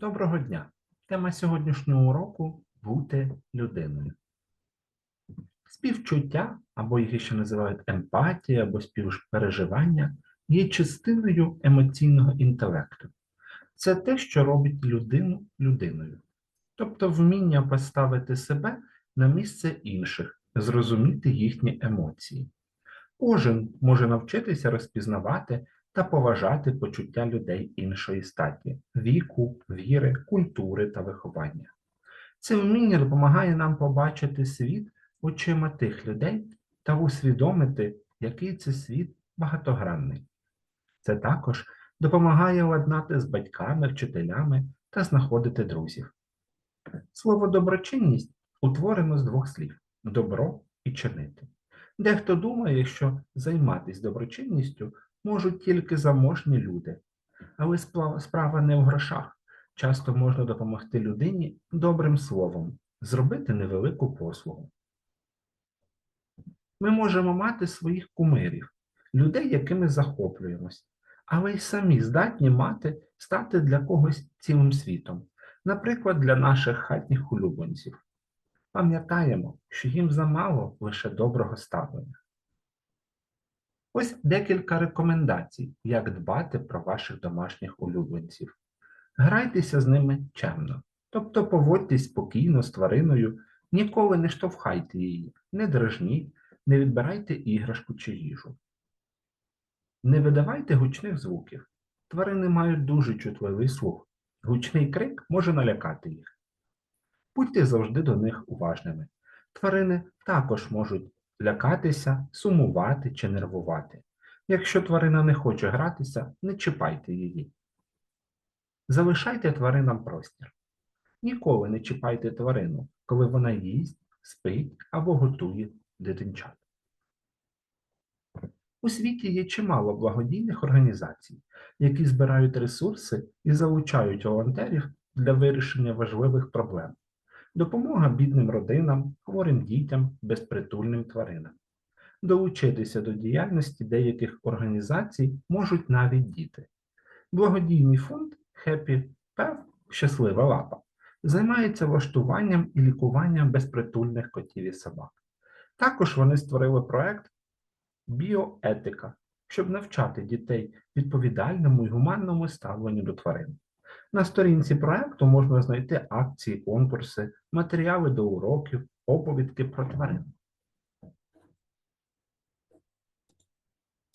Доброго дня! Тема сьогоднішнього уроку бути людиною. Співчуття, або їх ще називають емпатія або співпереживання, є частиною емоційного інтелекту. Це те, що робить людину людиною. Тобто вміння поставити себе на місце інших, зрозуміти їхні емоції. Кожен може навчитися розпізнавати та поважати почуття людей іншої статі, віку, віри, культури та виховання. Це вміння допомагає нам побачити світ очима тих людей та усвідомити, який це світ багатогранний. Це також допомагає ладнати з батьками, вчителями та знаходити друзів. Слово доброчинність утворено з двох слів добро і чинити. Дехто думає, що займатися доброчинністю можуть тільки заможні люди. Але справа не в грошах. Часто можна допомогти людині добрим словом, зробити невелику послугу. Ми можемо мати своїх кумирів, людей, якими захоплюємось, але й самі здатні мати, стати для когось цілим світом, наприклад, для наших хатніх улюбленців. Пам'ятаємо, що їм замало лише доброго ставлення. Ось декілька рекомендацій, як дбати про ваших домашніх улюбленців. Грайтеся з ними чемно, тобто поводьтесь спокійно з твариною, ніколи не штовхайте її, не дражніть, не відбирайте іграшку чи їжу. Не видавайте гучних звуків. Тварини мають дуже чутливий слух. Гучний крик може налякати їх. Будьте завжди до них уважними. Тварини також можуть лякатися, сумувати чи нервувати. Якщо тварина не хоче гратися, не чіпайте її. Залишайте тваринам простір. Ніколи не чіпайте тварину, коли вона їсть, спить або готує дитинчат. У світі є чимало благодійних організацій, які збирають ресурси і залучають волонтерів для вирішення важливих проблем. Допомога бідним родинам, хворим дітям, безпритульним тваринам. Долучитися до діяльності деяких організацій можуть навіть діти. Благодійний фонд Happy Pet Щаслива лапа займається влаштуванням і лікуванням безпритульних котів і собак. Також вони створили проект Біоетика, щоб навчати дітей відповідальному і гуманному ставленню до тварин. На сторінці проекту можна знайти акції, конкурси, матеріали до уроків, оповідки про тварин.